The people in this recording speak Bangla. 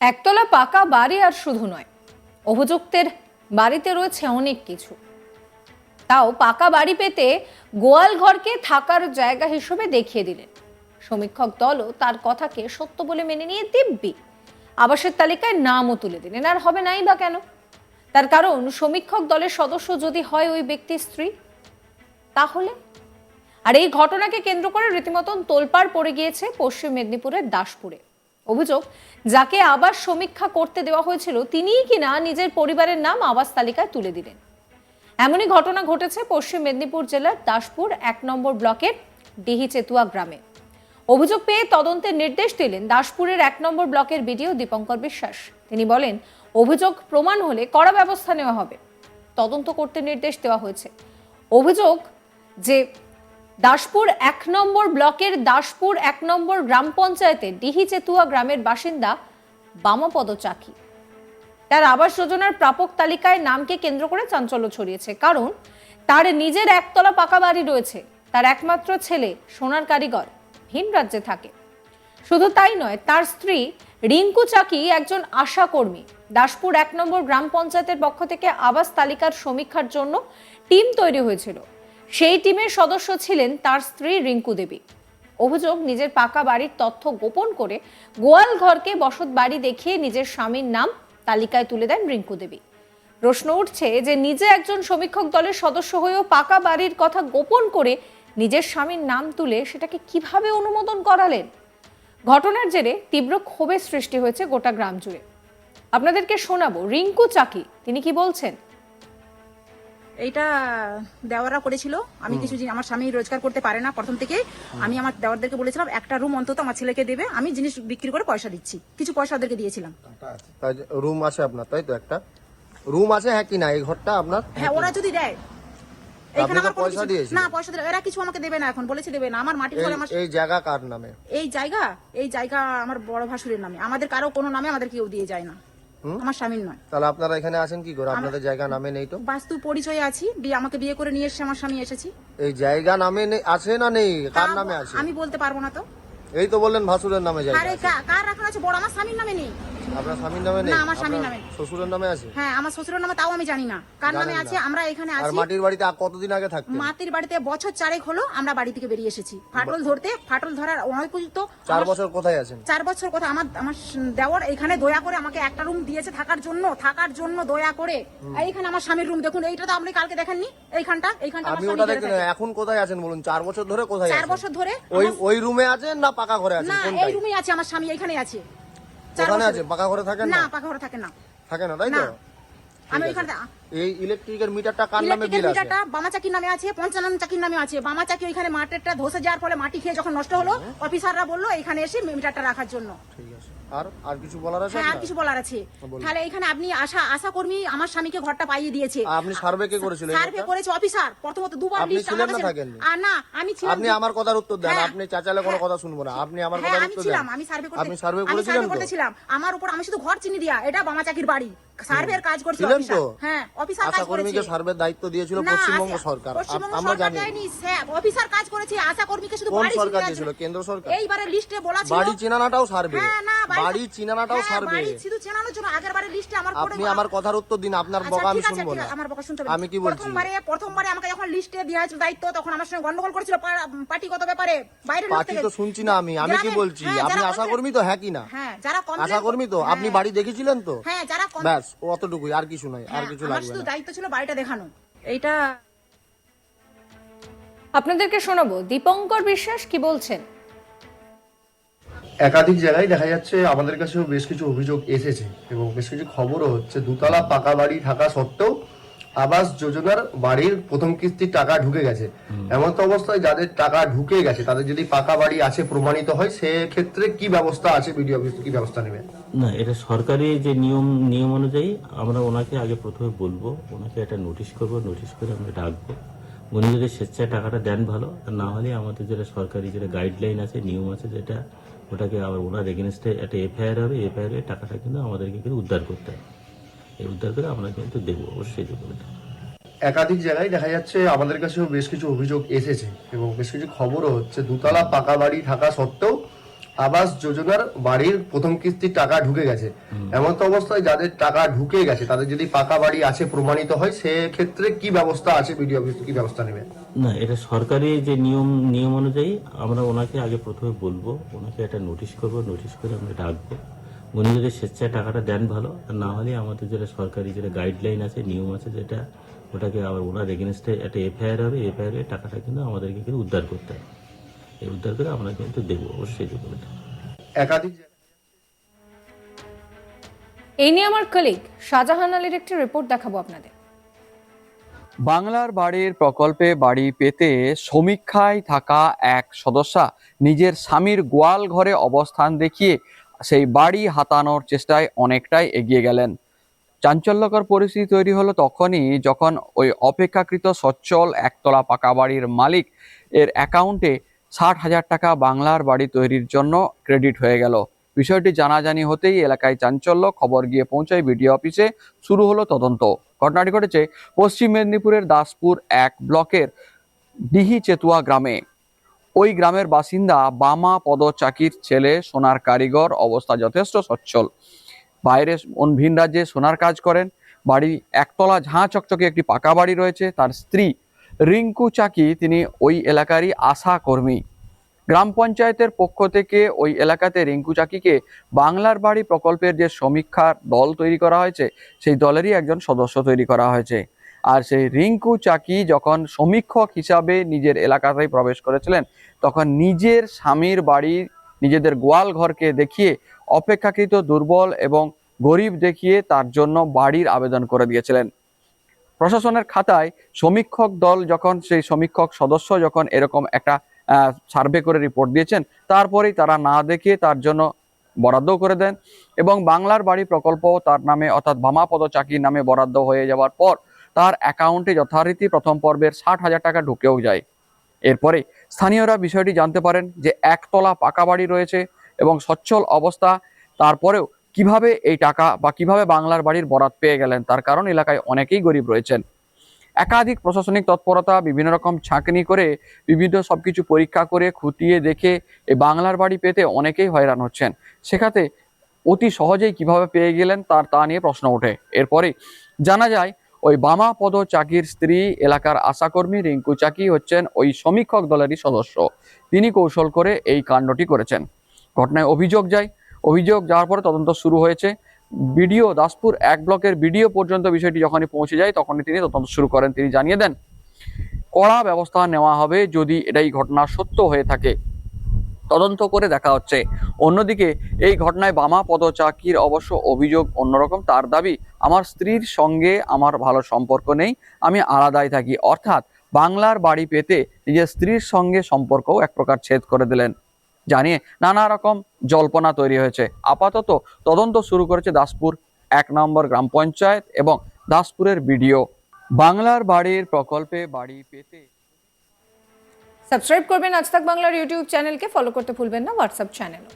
একতলা পাকা বাড়ি আর শুধু নয়, অভিযুক্তের বাড়িতে রয়েছে অনেক কিছু। তাও পাকা বাড়ি পেতে গোয়াল ঘরকে থাকার জায়গা হিসেবে দেখিয়ে দিলেন। সমীক্ষক দলও তার কথাকে সত্য বলে মেনে নিয়ে দিব্যি। আবাসের তালিকায় নামও তুলে দিলেন, আর হবে নাই বা কেন? তার কারণ, সমীক্ষক দলের সদস্য যদি হয় ওই ব্যক্তির স্ত্রী, তাহলে? আর এই ঘটনাকে কেন্দ্র করে রীতিমতন তোলপাড় পড়ে গিয়েছে পশ্চিম মেদিনীপুরের দাসপুরে। অভিযোগ, যাকে আবার সমীক্ষা করতে দেওয়া হয়েছিল, তিনিই কিনা নিজের পরিবারের নাম আবাস তালিকায় তুলে দিলেন। এমনই ঘটনা ঘটেছে পশ্চিম মেদিনীপুর জেলার দাসপুর এক নম্বর ব্লকের ডিহি চেতুয়া গ্রামে। অভিযোগ পেয়ে তদন্তের নির্দেশ দিলেন দাসপুরের এক নম্বর ব্লকের বিডিও দীপঙ্কর বিশ্বাস। তিনি বলেন, অভিযোগ প্রমাণ হলে কড়া ব্যবস্থা নেওয়া হবে। তদন্ত করতে নির্দেশ দেওয়া হয়েছে। অভিযোগ যে দাসপুর এক নম্বর ব্লকের দাসপুর এক নম্বর গ্রাম পঞ্চায়েতের ডিহি চেতুয়া গ্রামের বাসিন্দা বামাপদ চাকি তার আবাস যোজনার প্রাপক তালিকায় নামকে কেন্দ্র করে চাঞ্চল্য ছড়িয়েছে। কারণ তার নিজের একতলা পাকা বাড়ি রয়েছে। তার একমাত্র ছেলে সোনার কারিগর, ভিন রাজ্যে থাকে। শুধু তাই নয়, তার স্ত্রী রিঙ্কু চাকি একজন আশা কর্মী দাসপুর এক নম্বর গ্রাম পঞ্চায়েতের পক্ষ থেকে আবাস তালিকার সমীক্ষার জন্য টিম তৈরি হয়েছিল। সেই টিমের সদস্য ছিলেন তার স্ত্রী রিঙ্কু দেবী। অভিযোগ, নিজের পাকা বাড়ির তথ্য গোপন করে গোয়াল ঘরকে বসত বাড়ি দেখিয়ে নিজের স্বামীর নাম তালিকায় তুলে দেন রিঙ্কু দেবী। প্রশ্ন উঠছে যে, নিজে একজন সমীক্ষক দলের সদস্য হয়েও পাকা বাড়ির কথা গোপন করে নিজের স্বামীর নাম তুলে সেটাকে কীভাবে অনুমোদন করালেন? ঘটনার জেরে তীব্র ক্ষোভের সৃষ্টি হয়েছে গোটা গ্রাম জুড়ে। আপনাদেরকে শোনাবো, রিঙ্কু চাকি, তিনি কি বলছেন? এইটা দেওয়ারা করেছিল। আমি কিছু জিনিস আমার স্বামী রোজগার করতে পারে না প্রথম থেকে আমি আমার দেওয়ারদেরকে বলেছিলাম একটা রুম অন্তত আমার ছেলেকে দেবে আমি জিনিস বিক্রি করে পয়সা দিচ্ছি। কিছু পয়সা ওদেরকে দিয়েছিলাম। রুম আছে আপনার তাই তো একটা? রুম আছে হ্যাঁ কি না? এই ঘরটা আপনার? হ্যাঁ ওরা যদি দেয়। আমার পয়সা না পয়সা দিলে এরা কিছু আমাকে দেবে না এখন বলেছে দেবে না। আমার ঘরে আমার এই জায়গা কার নামে? এই জায়গা এই জায়গা আমার বড় ভাসুরের নামে। আমাদের কারও কোনো নামে আমাদের কেউ দিয়ে যায় না। আমার স্বামীর নয়। তাহলে আপনারা এখানে আছেন কি করে? আপনাদের জায়গা নামে নেই তো? বাস্তু পরিচয় আছি বিয়ে আমাকে বিয়ে করে নিয়ে এসে আমার স্বামী এসেছি। এই জায়গা নামে আছে না নেই? কার নামে আছে? আমি বলতে পারব না তো। এই তো বললেন ভাসুরের নামে জায়গা আরে কার রাখা আছে? বড় আমার স্বামীর নামে নেই। আপনার স্বামীর নামে নেই? না, আমার স্বামীর নামে। শ্বশুরের নামে আছে? হ্যাঁ আমার শ্বশুরের নামে তাও আমি জানি না। কার নামে আছে? আমরা এখানে আর মাটির বাড়িতে কতদিন আগে থাকতেন? মাটির বাড়িতে বছর চারেক হলো আমরা বাড়ি থেকে বেরিয়ে এসেছি। ফাটল ধরতে ফাটল ধরার চার বছর কোথায় আছেন? চার বছর কথা আমার আমার দেওর এখানে দয়া করে আমাকে একটা রুম দিয়েছে থাকার জন্য থাকার জন্য দয়া করে। এইখানে আমার স্বামীর রুম দেখুন এইটা তো আপনি কালকে দেখেননি। এইখানটা এইখানটা আমি ওটা এখন কোথায় আছেন বলুন? চার বছর ধরে কোথায় চার বছর ধরে ওই ওই রুমে আছেন না পাকা ঘরে আছেন? না এই রুমে আছে আমার স্বামী এখানে আছে। ওখানে আছে পাকা ঘরে থাকেন না না? পাকা ঘরে থাকে না। থাকে না তাই না। তো আমি আছে। এই ইলেকট্রিকের মিটারটা কার নামে বিল আছে? মিটারটা বামা চাকির নামে আছে পঞ্চানন চাকির নামে আছে। বামা চাকি ওইখানে ধসে যাওয়ার ফলে মাটি খেয়ে যখন নষ্ট হলো অফিসাররা বলল এখানে এসে মিটারটা রাখার জন্য। ঠিক আছে। আর আর কিছু বলার আছে হ্যাঁ আর কিছু বলার আছে। তাহলে এখানে আপনি আশা আশা কর্মী আমার স্বামীকে ঘরটা পাইয়ে দিয়েছে। আপনি সার্ভে কে করেছিলেন সার্ভে করেছে অফিসার প্রথমত দুবার আপনি ছিলেন না কাছে থাকেননি? আর না আমি ছিলাম আপনি আমার কথার উত্তর দেন। হ্যাঁ। আপনি চাচালে কোনো হ্যাঁ। কথা শুনব না। আপনি আমার হ্যাঁ কথার উত্তর দেন। আমি সার্ভে করতে আমি সার্ভে তো? করতেছিলাম আমার উপর আমি শুধু ঘর চিনি দিয়া এটা বামা চাকির বাড়ি। সার্ভের কাজ করছে ছিলেন অফিসার হ্যাঁ। অফিসার কাজ করেছে। সার্ভের দায়িত্ব দিয়েছিল পশ্চিমবঙ্গ সরকার। আমরা জানি। দেয়নি স্যার। অফিসার কাজ করেছে আশা কর্মীকে শুধু বাড়ি সরকার দিয়েছিল? কেন্দ্র সরকার? এইবারে লিস্টে বলা ছিল বাড়ি চিনানাটাও সার্ভে। হ্যাঁ, না, বাড়ি চিনানাটাও হ্যাঁ, সার্ভে। শুধু চেনানোর জন্য আগের বারে লিস্টে আমার আপনি আমার কথার উত্তর দিন আপনার আচ্ছা, বকা আমি শুনব না। আমার বকা শুনতে আমি কি বলছি? প্রথমবারে প্রথমবারে আমাকে যখন লিস্টে দেওয়া হয়েছিল দায়িত্ব তখন আমার সঙ্গে গন্ডগোল করেছিল পার্টিগত ব্যাপারে। বাইরের লোক পার্টি থেকে- তো শুনছি না আমি আমি কি বলছি? হ্যাঁ, আপনি আশা কর্মী তো হ্যাঁ কি না? হ্যাঁ যারা আশা কর্মী তো আপনি বাড়ি দেখেছিলেন তো? হ্যাঁ যারা ব্যাস অতটুকুই আর কিছু নয় আর কিছু লাগবে শুধু দায়িত্ব ছিল বাড়িটা দেখানো। এইটা আপনাদেরকে শোনাবো। দীপঙ্কর বিশ্বাস কি বলছেন? একাধিক জায়গায় দেখা যাচ্ছে আমাদের কাছেও বেশ কিছু অভিযোগ এসেছে এবং বেশ কিছু খবরও হচ্ছে। দুতলা পাকা বাড়ি থাকা সত্ত্বেও আবাস যোজনার বাড়ির প্রথম কিস্তির টাকা ঢুকে গেছে। এমন তো অবস্থায় যাদের টাকা ঢুকে গেছে তাদের যদি পাকা বাড়ি আছে প্রমাণিত হয় সেক্ষেত্রে কি ব্যবস্থা আছে বিডিও অফিস কি ব্যবস্থা নেবে? না এটা সরকারি যে নিয়ম নিয়ম অনুযায়ী আমরা ওনাকে আগে প্রথমে বলব ওনাকে একটা নোটিশ করব নোটিশ করে আমরা ডাকবো। উনি যদি স্বেচ্ছায় টাকাটা দেন ভালো আর না হলে আমাদের যেটা সরকারি যেটা গাইডলাইন আছে নিয়ম আছে যেটা ওটাকে আবার ওনার এগেনস্টে একটা এফআইআর হবে এফআইআর টাকাটা কিন্তু আমাদেরকে কিন্তু উদ্ধার করতে হবে। এই উদ্ধার করে আমরা কিন্তু দেবো অবশ্যই দেবো একাধিক জায়গায় দেখা যাচ্ছে আমাদের কাছেও বেশ কিছু অভিযোগ এসেছে এবং বেশ কিছু খবরও হচ্ছে। দুতলা পাকা বাড়ি থাকা সত্ত্বেও আবাস যোজনার বাড়ির প্রথম কিস্তির টাকা ঢুকে গেছে। এমন তো অবস্থায় যাদের টাকা ঢুকে গেছে তাদের যদি পাকা বাড়ি আছে প্রমাণিত হয় সেক্ষেত্রে কি ব্যবস্থা আছে? বিডিও অফিস কি ব্যবস্থা নেবে? না এটা সরকারি যে নিয়ম নিয়ম অনুযায়ী আমরা ওনাকে আগে প্রথমে বলব ওনাকে একটা নোটিশ করব নোটিশ করে আমরা ডাকবো। উনি যদি স্বেচ্ছায় টাকাটা দেন ভালো আর না হলে আমাদের যেটা সরকারি যেটা গাইডলাইন আছে নিয়ম আছে যেটা ওটাকে আবার ওনার এগেনস্টে একটা এফআইআর হবে এফআইআর এর টাকাটা কিন্তু আমাদেরকে কিন্তু উদ্ধার করতে হবে। এই উদ্ধার করে আমরা কিন্তু দেবো অবশ্যই দেবো এটা। একাধিক এই নিয়ে আমার কলিগ শাহজাহান আলীর একটি রিপোর্ট দেখাবো আপনাদের। বাংলার বাড়ির প্রকল্পে বাড়ি পেতে সমীক্ষায় থাকা এক সদস্যা নিজের স্বামীর গোয়াল ঘরে অবস্থান দেখিয়ে সেই বাড়ি হাতানোর চেষ্টায় অনেকটাই এগিয়ে গেলেন। চাঞ্চল্যকর পরিস্থিতি তৈরি হলো তখনই যখন ওই অপেক্ষাকৃত সচ্ছল একতলা পাকা বাড়ির মালিক এর অ্যাকাউন্টে ষাট হাজার টাকা বাংলার বাড়ি তৈরির জন্য ক্রেডিট হয়ে গেল। বিষয়টি জানাজানি হতেই এলাকায় চাঞ্চল্য খবর গিয়ে পৌঁছায় বিডিও অফিসে। শুরু হলো তদন্ত। ঘটনাটি ঘটেছে পশ্চিম মেদিনীপুরের দাসপুর এক ব্লকের ডিহি চেতুয়া গ্রামে। ওই গ্রামের বাসিন্দা বামা পদচাকির ছেলে সোনার কারিগর, অবস্থা যথেষ্ট সচ্ছল। বাইরে ভিন রাজ্যে সোনার কাজ করেন। বাড়ি একতলা ঝাঁ চকচকে একটি পাকা বাড়ি রয়েছে। তার স্ত্রী রিঙ্কু চাকি, তিনি ওই এলাকারই আশা কর্মী। গ্রাম পঞ্চায়েতের পক্ষ থেকে ওই এলাকাতে রিঙ্কু চাকিকে বাংলার বাড়ি প্রকল্পের যে সমীক্ষার দল তৈরি করা হয়েছে, সেই দলেরই একজন সদস্য তৈরি করা হয়েছে। আর সেই রিঙ্কু চাকি যখন সমীক্ষক হিসাবে নিজের এলাকাতেই প্রবেশ করেছিলেন, তখন নিজের স্বামীর বাড়ি, নিজেদের গোয়াল ঘরকে দেখিয়ে অপেক্ষাকৃত দুর্বল এবং গরিব দেখিয়ে তার জন্য বাড়ির আবেদন করে দিয়েছিলেন। প্রশাসনের খাতায় সমীক্ষক দল যখন, সেই সমীক্ষক সদস্য যখন এরকম একটা সার্ভে করে রিপোর্ট দিয়েছেন, তারপরেই তারা না দেখে তার জন্য বরাদ্দ করে দেন এবং বাংলার বাড়ি প্রকল্প তার নামে অর্থাৎ ভামাপদ চাকির নামে বরাদ্দ হয়ে যাওয়ার পর তার অ্যাকাউন্টে যথারীতি প্রথম পর্বের ষাট হাজার টাকা ঢুকেও যায়। এরপরে স্থানীয়রা বিষয়টি জানতে পারেন যে একতলা পাকা বাড়ি রয়েছে এবং সচ্ছল অবস্থা, তারপরেও কীভাবে এই টাকা বা কীভাবে বাংলার বাড়ির বরাত পেয়ে গেলেন, তার কারণ এলাকায় অনেকেই গরিব রয়েছেন। একাধিক প্রশাসনিক তৎপরতা, বিভিন্ন রকম ছাঁকনি করে বিভিন্ন সবকিছু পরীক্ষা করে, খুঁটিয়ে দেখে এই বাংলার বাড়ি পেতে অনেকেই হয়রান হচ্ছেন। সেখানে অতি সহজেই কীভাবে পেয়ে গেলেন তার তা নিয়ে প্রশ্ন ওঠে। এরপরে জানা যায় ওই বামা পদ চাকির স্ত্রী এলাকার আশাকর্মী রিঙ্কু চাকি হচ্ছেন ওই সমীক্ষক দলেরই সদস্য। তিনি কৌশল করে এই কাণ্ডটি করেছেন। ঘটনায় অভিযোগ যায়। অভিযোগ যাওয়ার পরে তদন্ত শুরু হয়েছে। বিডিও দাসপুর এক ব্লকের বিডিও পর্যন্ত বিষয়টি যখনই পৌঁছে যায়, তখনই তিনি তদন্ত শুরু করেন। তিনি জানিয়ে দেন, কড়া ব্যবস্থা নেওয়া হবে যদি এটাই ঘটনা সত্য হয়ে থাকে। তদন্ত করে দেখা হচ্ছে। অন্যদিকে এই ঘটনায় বামা পদচাকির অবশ্য অভিযোগ অন্যরকম। তার দাবি আমার স্ত্রীর সঙ্গে আমার ভালো সম্পর্ক নেই, আমি আলাদাই থাকি। অর্থাৎ বাংলার বাড়ি পেতে নিজের স্ত্রীর সঙ্গে সম্পর্কও এক প্রকার ছেদ করে দিলেন। জানিয়ে নানা রকম জল্পনা তৈরি হয়েছে। আপাতত তদন্ত শুরু করেছে দাসপুর এক নম্বর গ্রাম পঞ্চায়েত এবং দাসপুরের বিডিও। বাংলার বাড়ির প্রকল্পে বাড়ি পেতে সাবস্ক্রাইব করবেন আজ বাংলার ইউটিউব চ্যানেলকে, ফলো করতে ভুলবেন না, হোয়াটসঅ্যাপ চ্যানেলও।